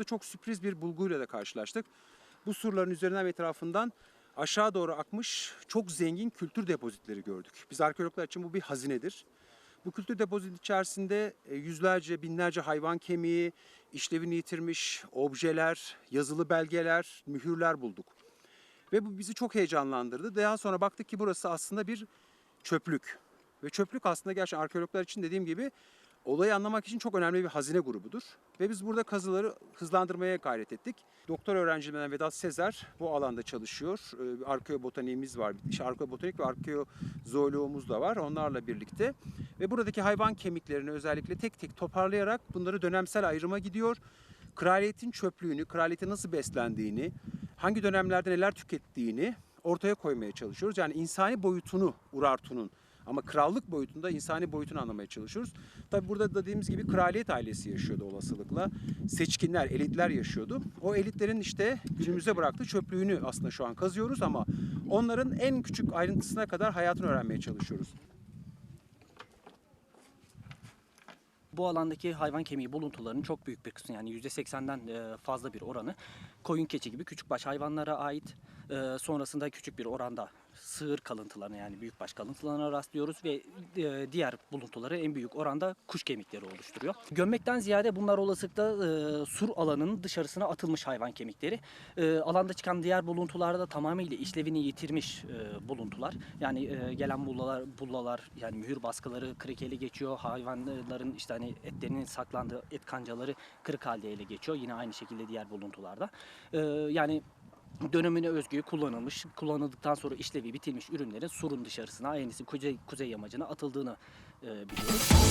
burada çok sürpriz bir bulguyla da karşılaştık. Bu surların üzerinden ve etrafından aşağı doğru akmış çok zengin kültür depozitleri gördük. Biz arkeologlar için bu bir hazinedir. Bu kültür depozit içerisinde e, yüzlerce, binlerce hayvan kemiği, işlevini yitirmiş objeler, yazılı belgeler, mühürler bulduk. Ve bu bizi çok heyecanlandırdı. Daha sonra baktık ki burası aslında bir çöplük. Ve çöplük aslında gerçekten arkeologlar için dediğim gibi olayı anlamak için çok önemli bir hazine grubudur. Ve biz burada kazıları hızlandırmaya gayret ettik. Doktor öğrencimden Vedat Sezer bu alanda çalışıyor. Ee, Arkeobotaniğimiz var. İşte arkeobotanik ve arkeozooloğumuz da var onlarla birlikte. Ve buradaki hayvan kemiklerini özellikle tek tek toparlayarak bunları dönemsel ayrıma gidiyor. Kraliyetin çöplüğünü, kraliyetin nasıl beslendiğini, hangi dönemlerde neler tükettiğini ortaya koymaya çalışıyoruz. Yani insani boyutunu Urartu'nun ama krallık boyutunda insani boyutunu anlamaya çalışıyoruz. Tabi burada dediğimiz gibi kraliyet ailesi yaşıyordu olasılıkla. Seçkinler, elitler yaşıyordu. O elitlerin işte günümüze bıraktığı çöplüğünü aslında şu an kazıyoruz ama onların en küçük ayrıntısına kadar hayatını öğrenmeye çalışıyoruz. Bu alandaki hayvan kemiği buluntularının çok büyük bir kısmı yani %80'den e, fazla bir oranı koyun keçi gibi küçükbaş hayvanlara ait. E, Sonrasında küçük bir oranda sığır kalıntılarına yani büyükbaş kalıntılarına rastlıyoruz ve e, diğer buluntuları en büyük oranda kuş kemikleri oluşturuyor. Gömmekten ziyade bunlar olasılıkla e, sur alanının dışarısına atılmış hayvan kemikleri. E, Alanda çıkan diğer buluntularda tamamıyla işlevini yitirmiş buluntular. Yani gelen bullalar, bullalar yani mühür baskıları kırık ele geçiyor. Hayvanların işte hani etlerinin saklandığı et kancaları kırık halde ele geçiyor. Yine aynı şekilde diğer buluntularda. Yani dönemine özgü kullanılmış, kullanıldıktan sonra işlevi bitilmiş ürünlerin surun dışarısına, en iyisi kuzey, kuzey yamacına atıldığını e, biliyoruz.